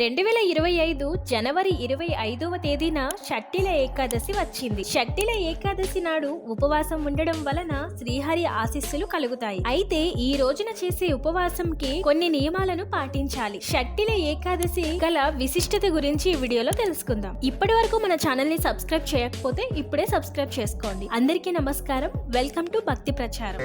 రెండు వేల ఇరవై ఐదు జనవరి ఇరవై ఐదవ తేదీన షట్టిల ఏకాదశి వచ్చింది. షట్టిల ఏకాదశి నాడు ఉపవాసం ఉండడం వలన శ్రీహరి ఆశీస్సులు కలుగుతాయి. అయితే ఈ రోజున చేసే ఉపవాసంకి కొన్ని నియమాలను పాటించాలి. షట్టిల ఏకాదశి గల విశిష్టత గురించి ఈ వీడియోలో తెలుసుకుందాం. ఇప్పటి వరకు మన ఛానల్ని సబ్స్క్రైబ్ చేయకపోతే ఇప్పుడే సబ్స్క్రైబ్ చేసుకోండి. అందరికీ నమస్కారం. వెల్కమ్ టు భక్తి ప్రచారం.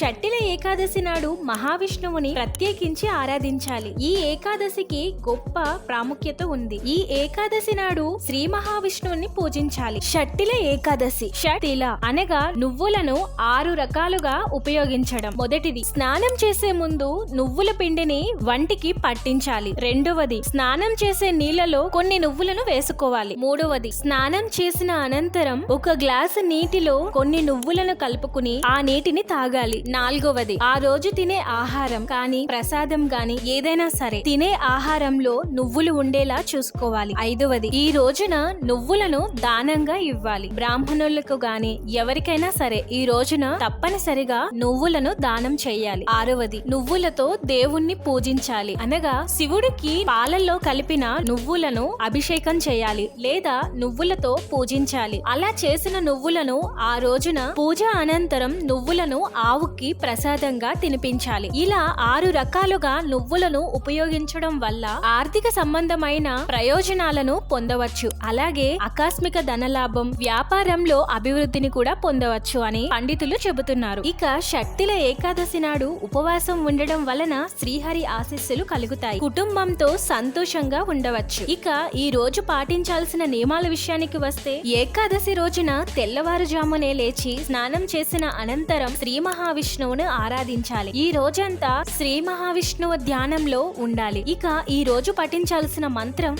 షట్టి ఏకాదశి నాడు మహావిష్ణువుని ప్రత్యేకించి ఆరాధించాలి. ఈ ఏకాదశికి గొప్ప ప్రాముఖ్యత ఉంది. ఈ ఏకాదశి నాడు శ్రీ మహావిష్ణువుని పూజించాలి. షట్టిల ఏకాదశి. షటిల అనగా నువ్వులను ఆరు రకాలుగా ఉపయోగించడం. మొదటిది స్నానం చేసే ముందు నువ్వుల పిండిని వంటికి పట్టించాలి. రెండవది స్నానం చేసే నీళ్ళలో కొన్ని నువ్వులను వేసుకోవాలి. మూడవది స్నానం చేసిన అనంతరం ఒక గ్లాసు నీటిలో కొన్ని నువ్వులను కలుపుకుని ఆ నీటిని తాగాలి. నాలుగవది. ఆ రోజు తినే ఆహారం కానీ ప్రసాదం గాని ఏదైనా సరే తినే ఆహారంలో నువ్వులు ఉండేలా చూసుకోవాలి. ఐదవది ఈ రోజున నువ్వులను దానంగా ఇవ్వాలి. బ్రాహ్మణులకు గాని ఎవరికైనా సరే ఈ రోజున తప్పనిసరిగా నువ్వులను దానం చేయాలి. ఆరవది నువ్వులతో దేవుణ్ణి పూజించాలి. అనగా శివుడికి పాలల్లో కలిపిన నువ్వులను అభిషేకం చేయాలి లేదా నువ్వులతో పూజించాలి. అలా చేసిన నువ్వులను ఆ రోజున పూజ అనంతరం నువ్వులను ఆవుకి ప్రసాదంగా తినిపించాలి. ఇలా ఆరు రకాలుగా నువ్వులను ఉపయోగించడం వల్ల ఆర్థిక సంబంధమైన ప్రయోజనాలను పొందవచ్చు. అలాగే ఆకస్మిక ధనలాభం వ్యాపారంలో అభివృద్ధిని కూడా పొందవచ్చు అని పండితులు చెబుతున్నారు. ఇక శక్తిల ఏకాదశి నాడు ఉపవాసం ఉండడం వలన శ్రీహరి ఆశీస్సులు కలుగుతాయి. కుటుంబంతో సంతోషంగా ఉండవచ్చు. ఇక ఈ రోజు పాటించాల్సిన నియమాల విషయానికి వస్తే ఏకాదశి రోజున తెల్లవారుజామునే లేచి స్నానం చేసిన అనంతరం శ్రీ మహావిష్ణువును ఆరాధించాలి. ఈ రోజంతా శ్రీ మహావిష్ణువు ధ్యానంలో ఉండాలి. ఇక ఈ రోజు పఠించాల్సిన మంత్రం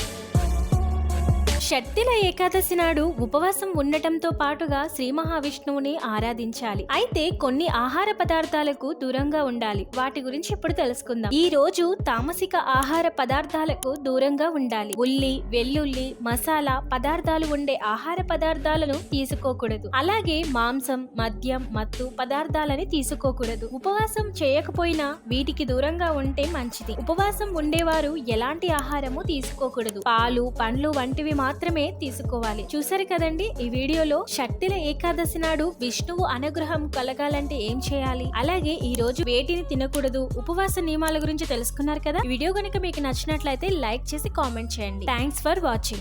షట్టిల ఏకాదశి నాడు ఉపవాసం ఉండటంతో పాటుగా శ్రీ మహావిష్ణువుని ఆరాధించాలి. అయితే కొన్ని ఆహార పదార్థాలకు దూరంగా ఉండాలి. వాటి గురించి ఇప్పుడు తెలుసుకుందాం. ఈ రోజు తామసిక ఆహార పదార్థాలకు దూరంగా ఉండాలి. ఉల్లి వెల్లుల్లి మసాలా పదార్థాలు ఉండే ఆహార పదార్థాలను తీసుకోకూడదు. అలాగే మాంసం మద్యం మత్తు పదార్థాలని తీసుకోకూడదు. ఉపవాసం చేయకపోయినా వీటికి దూరంగా ఉంటే మంచిది. ఉపవాసం ఉండేవారు ఎలాంటి ఆహారము తీసుకోకూడదు. పాలు పండ్లు వంటివి మాత్రం మాత్రమే తీసుకోవాలి. చూసారు కదండి? ఈ వీడియోలో షట్టిల ఏకాదశి నాడు విష్ణువు అనుగ్రహం కలగాలంటే ఏం చేయాలి? అలాగే ఈ రోజు వేటిని తినకూడదు? ఉపవాస నియమాల గురించి తెలుసుకున్నారు కదా? వీడియో కనుక మీకు నచ్చినట్లయితే లైక్ చేసి కామెంట్ చేయండి. Thanks for watching.